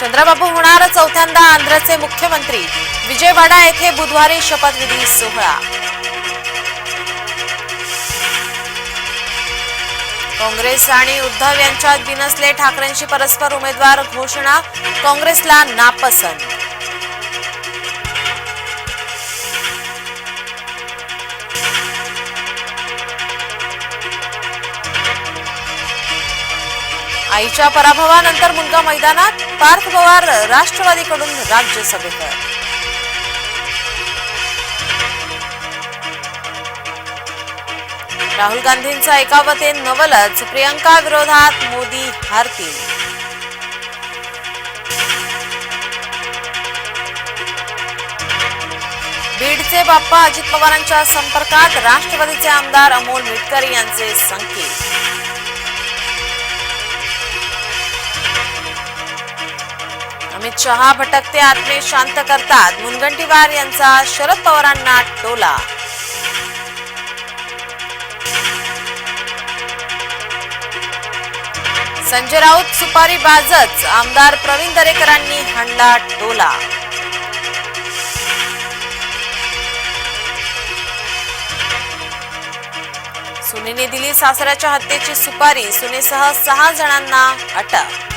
चंद्रबाबू होणार चौथ्यांदा आंध्रचे मुख्यमंत्री. विजयवाडा येथे बुधवारी शपथविधी सोहळा. काँग्रेस आणि उद्धव यांच्यात बिनसले ठाकरेंची परस्पर उमेदवार घोषणा. काँग्रेसला नापसंत. आईच्या पराभवानंतर मुलगा मैदानात पार्थ पवार राष्ट्रवादीकडून राज्यसभेवर राहुल गांधींचं ऐकावं नवलच प्रियंका विरोधात मोदी हारतील बीडचे बाप्पा अजित पवारांच्या संपर्कात राष्ट्रवादीचे आमदार अमोल मिटकर यांचे संकेत. अमित शहा भटकते आत्मे शांत करतात. मुनगंटीवार यांचा शरद पवारांना टोला. संजय राऊत सुपारी बाजच आमदार प्रवीण दरेकरांनी हाणला टोला. सुनेने दिली सासऱ्याच्या हत्येची सुपारी सुनेसह सहा जणांना अटक.